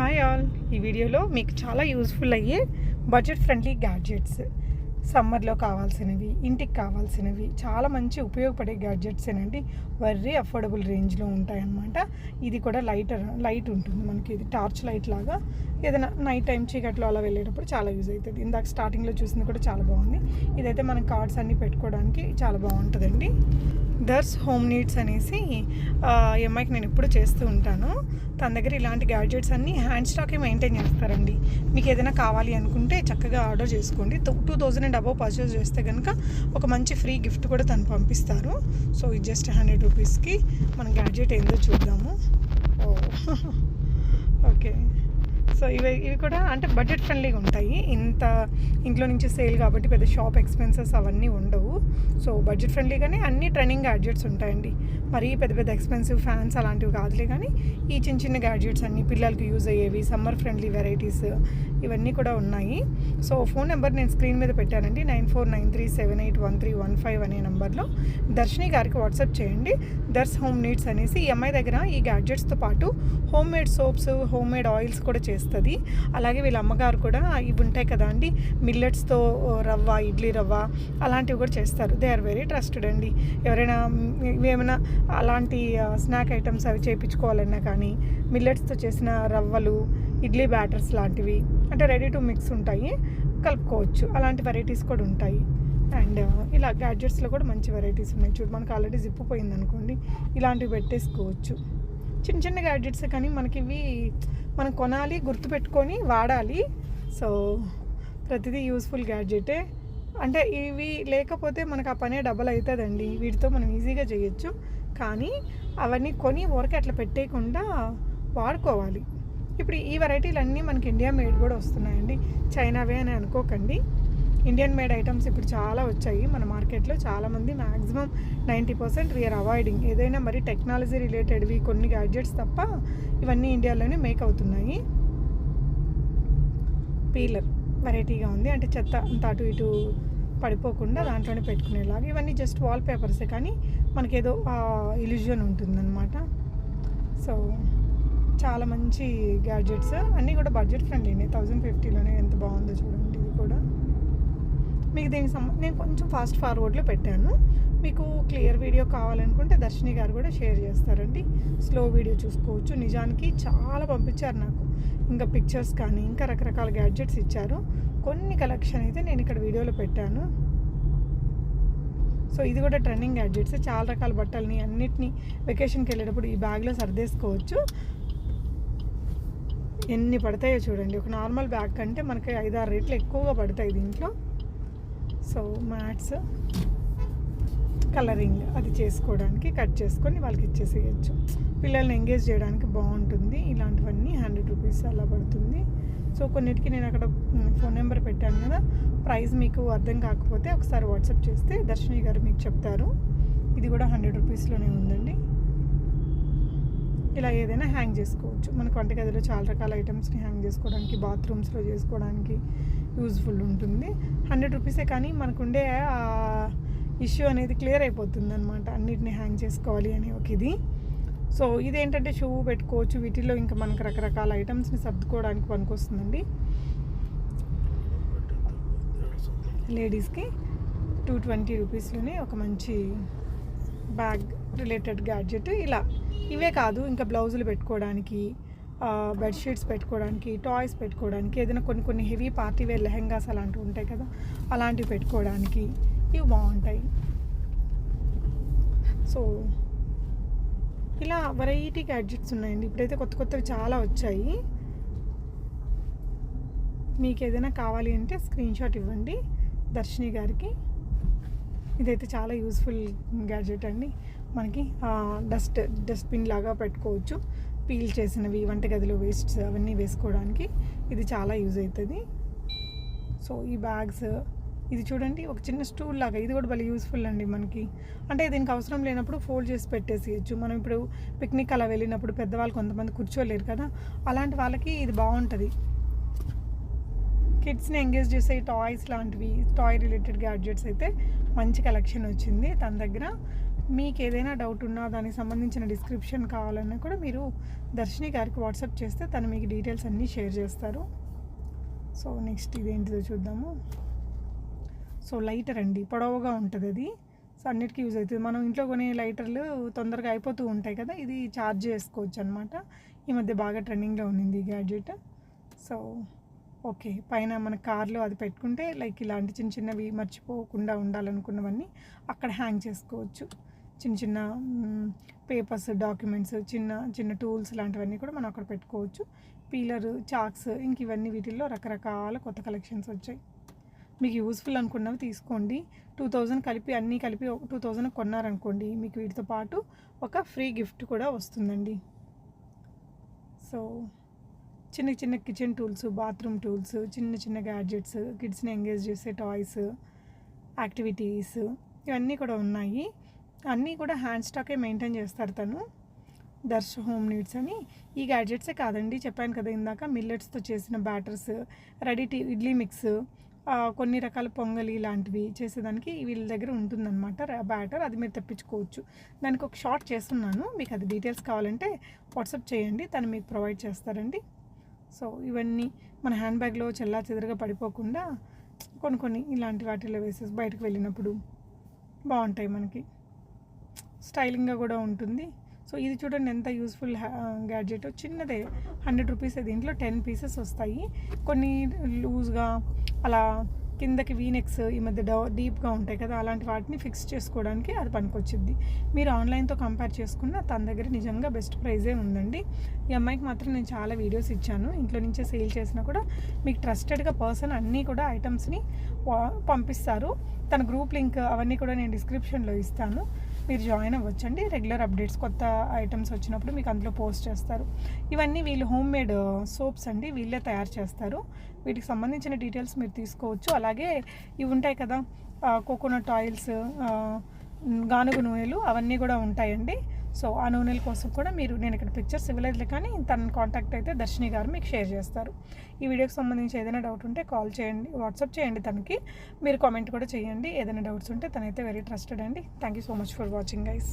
Hi all ఈ వీడియోలో మీకు చాలా యూస్ఫుల్ అయ్యే బడ్జెట్ ఫ్రెండ్లీ గ్యాడ్జెట్స్ సమ్మర్లో కావాల్సినవి ఇంటికి కావాల్సినవి చాలా మంచి ఉపయోగపడే గ్యాడ్జెట్స్ ఏనండి. వెరీ అఫోర్డబుల్ రేంజ్లో ఉంటాయన్నమాట. ఇది కూడా లైట్ లైట్ ఉంటుంది మనకి. ఇది టార్చ్ లైట్ లాగా ఏదైనా నైట్ టైం చీకట్లో అలా వెళ్ళేటప్పుడు చాలా యూజ్ అవుతుంది. ఇందాక స్టార్టింగ్లో చూసింది కూడా చాలా బాగుంది. ఇదైతే మనం కార్డ్స్ అన్నీ పెట్టుకోవడానికి చాలా బాగుంటుందండి. దర్స్ హోమ్ నీడ్స్ అనేసి ఎంఐకి ఈ అమ్మాయికి నేను ఎప్పుడు చేస్తూ ఉంటాను. తన దగ్గర ఇలాంటి గ్యాడ్జెట్స్ అన్నీ హ్యాండ్ స్టాకే మెయింటైన్ చేస్తారండి. మీకు ఏదైనా కావాలి అనుకుంటే చక్కగా ఆర్డర్ చేసుకోండి. Two thousand and above purchase చేస్తే కనుక ఒక మంచి ఫ్రీ గిఫ్ట్ కూడా తను పంపిస్తారు. సో ఇది జస్ట్ హండ్రెడ్ రూపీస్కి మన గ్యాడ్జెట్ ఏందో చూద్దాము. ఓ ఓకే. సో ఇవి ఇవి కూడా అంటే బడ్జెట్ ఫ్రెండ్లీగా ఉంటాయి. ఇంత ఇంట్లో నుంచి సేల్ కాబట్టి పెద్ద షాప్ ఎక్స్పెన్సెస్ అవన్నీ ఉండవు. సో బడ్జెట్ ఫ్రెండ్లీగానే అన్ని ట్రెండింగ్ గ్యాడ్జెట్స్ ఉంటాయండి. మరీ పెద్ద పెద్ద ఎక్స్పెన్సివ్ ఫ్యాన్స్ అలాంటివి కాదులే కానీ ఈ చిన్న చిన్న గ్యాడ్జెట్స్ అన్ని పిల్లలకి యూజ్ అయ్యేవి సమ్మర్ ఫ్రెండ్లీ వెరైటీస్ ఇవన్నీ కూడా ఉన్నాయి. సో ఫోన్ నెంబర్ నేను స్క్రీన్ మీద పెట్టానండి. Nine four nine three seven eight one three one five అనే నెంబర్లో. దర్శిని గారికి వాట్సాప్ చేయండి. దర్స్ హోమ్ నీడ్స్ అనేసి ఈ అమ్మాయి దగ్గర ఈ గ్యాడ్జెట్స్తో పాటు home made soaps home made oils కూడా చేస్తుంది. అలాగే వీళ్ళ అమ్మగారు కూడా ఇవి ఉంటాయి కదా అండి. మిల్లెట్స్తో రవ్వ ఇడ్లీ రవ్వ అలాంటివి కూడా చేస్తారు. దే ఆర్ వెరీ ట్రస్టెడ్ అండి. ఎవరైనా ఏమైనా అలాంటి స్నాక్ ఐటమ్స్ అవి చేయించుకోవాలన్నా కానీ మిల్లెట్స్తో చేసిన రవ్వలు ఇడ్లీ బ్యాటర్స్ లాంటివి అంటే రెడీ టు మిక్స్ ఉంటాయి కలుపుకోవచ్చు. అలాంటి వెరైటీస్ కూడా ఉంటాయి. అండ్ uh, ఇలా గ్యాడ్జెట్స్లో కూడా మంచి వెరైటీస్ ఉన్నాయి. చూడు మనకు ఆల్రెడీ జిప్పు పోయింది అనుకోండి ఇలాంటివి పెట్టేసుకోవచ్చు. చిన్న చిన్న గ్యాడ్జెట్స్ కానీ మనకి ఇవి మనం కొనాలి గుర్తుపెట్టుకొని వాడాలి. సో ప్రతిదీ యూస్ఫుల్ గ్యాడ్జెటే అంటే ఇవి లేకపోతే మనకు ఆ పనే డబల్ అవుతుందండి. వీటితో మనం ఈజీగా చేయొచ్చు. కానీ అవన్నీ కొని ఊరకే అట్లా పెట్టేయకుండా వాడుకోవాలి. ఇప్పుడు ఈ వెరైటీలన్నీ మనకి ఇండియా మేడ్ కూడా వస్తున్నాయండి. చైనావే అని అనుకోకండి. ఇండియన్ మేడ్ ఐటమ్స్ ఇప్పుడు చాలా వచ్చాయి. మన మార్కెట్లో చాలామంది maximum ninety percent we are avoiding ఏదైనా మరి టెక్నాలజీ రిలేటెడ్వి కొన్ని గ్యాడ్జెట్స్ తప్ప ఇవన్నీ ఇండియాలోనే మేక్ అవుతున్నాయి. పీలర్ వెరైటీగా ఉంది. అంటే చెత్త అంత అటు ఇటు పడిపోకుండా దాంట్లోనే పెట్టుకునేలాగా. ఇవన్నీ జస్ట్ వాల్ పేపర్సే కానీ మనకేదో ఇల్యూజన్ ఉంటుందన్నమాట. సో చాలా మంచి గ్యాడ్జెట్స్ అన్నీ కూడా బడ్జెట్ ఫ్రెండ్లీనే థౌజండ్ ఫిఫ్టీలోనే ఎంత బాగుందో చూడండి ఇది కూడా. మీకు దీనికి సంబంధించి నేను కొంచెం ఫాస్ట్ ఫార్వర్డ్లో పెట్టాను. మీకు క్లియర్ వీడియో కావాలనుకుంటే దర్శిని గారు కూడా షేర్ చేస్తారండి. స్లో వీడియో చూసుకోవచ్చు. నిజానికి చాలా పంపించారు నాకు. ఇంకా పిక్చర్స్ కానీ ఇంకా రకరకాల గ్యాడ్జెట్స్ ఇచ్చారు. కొన్ని కలెక్షన్ అయితే నేను ఇక్కడ వీడియోలో పెట్టాను. సో ఇది కూడా ట్రెండింగ్ గ్యాడ్జెట్స్ చాలా రకాల బట్టలని అన్నిటినీ వెకేషన్కి వెళ్ళేటప్పుడు ఈ బ్యాగ్లో సర్దేసుకోవచ్చు. ఎన్ని పడతాయో చూడండి. ఒక నార్మల్ బ్యాగ్ కంటే మనకి ఐదారు రేట్లు ఎక్కువగా పడతాయి దీంట్లో. సో మ్యాట్స్ కలరింగ్ అది చేసుకోవడానికి కట్ చేసుకొని వాళ్ళకి ఇచ్చేసేయచ్చు. పిల్లల్ని ఎంగేజ్ చేయడానికి బాగుంటుంది. ఇలాంటివన్నీ హండ్రెడ్ రూపీస్ అలా పడుతుంది. సో కొన్నిటికి నేను అక్కడ ఫోన్ నెంబర్ పెట్టాను కదా. ప్రైస్ మీకు అర్థం కాకపోతే ఒకసారి వాట్సాప్ చేస్తే దర్శిని గారు మీకు చెప్తారు. ఇది కూడా హండ్రెడ్ రూపీస్లోనే ఉందండి. ఇలా ఏదైనా హ్యాంగ్ చేసుకోవచ్చు. మనకు వంటగదిలో చాలా రకాల ఐటమ్స్ని హ్యాంగ్ చేసుకోవడానికి బాత్రూమ్స్లో చేసుకోవడానికి యూజ్ఫుల్ ఉంటుంది. హండ్రెడ్ రూపీసే కానీ మనకుండే ఇష్యూ అనేది క్లియర్ అయిపోతుంది అనమాట అన్నిటిని హ్యాంగ్ చేసుకోవాలి అని ఒక ఇది. సో ఇదేంటంటే షూ పెట్టుకోవచ్చు. వీటిలో ఇంకా మనకు రకరకాల ఐటమ్స్ని సర్దుకోవడానికి పనికొస్తుందండి. లేడీస్కి టూ ట్వంటీ రూపీస్లోనే ఒక మంచి బ్యాగ్ రిలేటెడ్ గ్యాడ్జెట్ ఇలా. ఇవే కాదు ఇంకా బ్లౌజులు పెట్టుకోవడానికి బెడ్షీట్స్ పెట్టుకోవడానికి టాయ్స్ పెట్టుకోవడానికి ఏదైనా కొన్ని కొన్ని హెవీ పార్టీ వేర్ లెహెంగాస్ అలాంటివి ఉంటాయి కదా అలాంటివి పెట్టుకోవడానికి ఇవి బాగుంటాయి. సో ఇలా వెరైటీ గ్యాడ్జెట్స్ ఉన్నాయండి. ఇప్పుడైతే కొత్త కొత్తవి చాలా వచ్చాయి. మీకు ఏదైనా కావాలి అంటే స్క్రీన్ షాట్ ఇవ్వండి. దర్శిని గారికి. ఇదైతే చాలా యూస్ఫుల్ గ్యాడ్జెట్ అండి. మనకి డస్ట్ డస్ట్బిన్ లాగా పెట్టుకోవచ్చు. పీల్ చేసినవి వంటగదిలో వేస్ట్స్ అవన్నీ వేసుకోవడానికి ఇది చాలా యూజ్ అవుతుంది సో ఈ బ్యాగ్స్ ఇది చూడండి ఒక చిన్న స్టూల్ లాగా ఇది కూడా భలే యూస్ఫుల్ అండి మనకి. అంటే దీనికి అవసరం లేనప్పుడు ఫోల్డ్ చేసి పెట్టేసేయచ్చు. మనం ఇప్పుడు పిక్నిక్ అలా వెళ్ళినప్పుడు పెద్దవాళ్ళు కొంతమంది కూర్చోలేరు కదా అలాంటి వాళ్ళకి ఇది బాగుంటుంది. కిడ్స్ని ఎంగేజ్ చేసే టాయ్స్ లాంటివి టాయ్ రిలేటెడ్ గ్యాడ్జెట్స్ అయితే మంచి కలెక్షన్ వచ్చింది తన దగ్గర. మీకు ఏదైనా డౌట్ ఉన్నా దానికి సంబంధించిన డిస్క్రిప్షన్ కావాలన్నా కూడా మీరు దర్శిని గారికి వాట్సాప్ చేస్తే తను మీకు డీటెయిల్స్ అన్నీ షేర్ చేస్తారు. సో నెక్స్ట్ ఇదేంటిదో చూద్దాము. సో లైటర్ అండి. పొడవుగా ఉంటుంది అది. సో అన్నిటికీ యూజ్ అవుతుంది. మనం ఇంట్లో కొనే లైటర్లు తొందరగా అయిపోతూ ఉంటాయి కదా ఇది ఛార్జ్ చేసుకోవచ్చు అనమాట ఈ మధ్య బాగా ట్రెండింగ్లో ఉన్నింది ఈ గ్యాడ్జెట్ సో ఓకే పైన మన కార్లో అది పెట్టుకుంటే లైక్ ఇలాంటి చిన్న చిన్నవి మర్చిపోకుండా ఉండాలనుకున్నవన్నీ అక్కడ హ్యాంగ్ చేసుకోవచ్చు. చిన్న చిన్న పేపర్స్ డాక్యుమెంట్స్ చిన్న చిన్న టూల్స్ లాంటివన్నీ కూడా మనం అక్కడ పెట్టుకోవచ్చు. పీలర్ చాక్స్ ఇంక ఇవన్నీ వీటిల్లో రకరకాల కొత్త కలెక్షన్స్ వచ్చాయి. మీకు యూస్ఫుల్ అనుకున్నవి తీసుకోండి. టూ థౌజండ్ కలిపి అన్నీ కలిపి టూ థౌజండ్ కొన్నారనుకోండి మీకు వీటితో పాటు ఒక ఫ్రీ గిఫ్ట్ కూడా వస్తుందండి. సో చిన్న చిన్న కిచెన్ టూల్స్ బాత్రూమ్ టూల్స్ చిన్న చిన్న గ్యాడ్జెట్స్ కిడ్స్ని ఎంగేజ్ చేసే టాయ్స్ యాక్టివిటీస్ ఇవన్నీ కూడా ఉన్నాయి. అన్నీ కూడా హ్యాండ్ స్టాకే మెయింటైన్ చేస్తారు తను. దర్శ హోమ్ నీడ్స్ అని. ఈ గ్యాడ్జెట్సే కాదండి చెప్పాను కదా ఇందాక మిల్లెట్స్తో చేసిన batters ready to idli mix కొన్ని రకాల పొంగలి లాంటివి చేసేదానికి వీళ్ళ దగ్గర ఉంటుందన్నమాట బ్యాటర్ అది మీరు తెప్పించుకోవచ్చు. దానికి ఒక షార్ట్ చేస్తున్నాను. మీకు అది డీటెయిల్స్ కావాలంటే వాట్సాప్ చేయండి. తను మీకు ప్రొవైడ్ చేస్తారండి. సో ఇవన్నీ మన హ్యాండ్ బ్యాగ్లో చెల్లా చెదరగా పడిపోకుండా కొన్ని కొన్ని ఇలాంటి వాటిలో వేసేసి బయటకు వెళ్ళినప్పుడు బాగుంటాయి మనకి. స్టైలింగ్గా కూడా ఉంటుంది. సో ఇది చూడండి ఎంత యూస్ఫుల్ గ్యాడ్జెట్. చిన్నదే హండ్రెడ్ రూపీస్ దీంట్లో టెన్ పీసెస్ వస్తాయి. కొన్ని లూజ్గా అలా కిందకి వీనెక్స్ ఈ మధ్య డౌ డీప్గా ఉంటాయి కదా అలాంటి వాటిని ఫిక్స్ చేసుకోవడానికి అది పనికొచ్చింది మీరు ఆన్లైన్తో కంపేర్ చేసుకున్న తన దగ్గర నిజంగా బెస్ట్ ప్రైజే ఉందండి. ఈ అమ్మాయికి మాత్రం నేను చాలా వీడియోస్ ఇచ్చాను. ఇంట్లో నుంచే సేల్ చేసినా కూడా మీకు ట్రస్టెడ్గా పర్సన్ అన్నీ కూడా ఐటమ్స్ని పంపిస్తారు. తన గ్రూప్ లింక్ అవన్నీ కూడా నేను డిస్క్రిప్షన్లో ఇస్తాను. మీరు జాయిన్ అవ్వచ్చండి. రెగ్యులర్ అప్డేట్స్ కొత్త ఐటమ్స్ వచ్చినప్పుడు మీకు అందులో పోస్ట్ చేస్తారు. ఇవన్నీ వీళ్ళు హోమ్ మేడ్ సోప్స్ అండి. వీళ్ళే తయారు చేస్తారు. వీటికి సంబంధించిన డీటెయిల్స్ మీరు తీసుకోవచ్చు. అలాగే ఇవి ఉంటాయి కదా uh, కోకోనట్ ఆయిల్స్ uh, గానుగ నూనెలు అవన్నీ కూడా ఉంటాయండి. సో ఆ నూనెల కోసం కూడా మీరు నేను ఇక్కడ పిక్చర్స్ ఇవ్వలేదు కానీ తన కాంటాక్ట్ అయితే దర్శిని గారు మీకు షేర్ చేస్తారు. ఈ వీడియోకి సంబంధించి ఏదైనా డౌట్ ఉంటే కాల్ చేయండి వాట్సాప్ చేయండి తనకి. మీరు కామెంట్ కూడా చేయండి. ఏదైనా డౌట్స్ ఉంటే తనైతే వెరీ ట్రస్టెడ్ అండి. Thank you so much for watching guys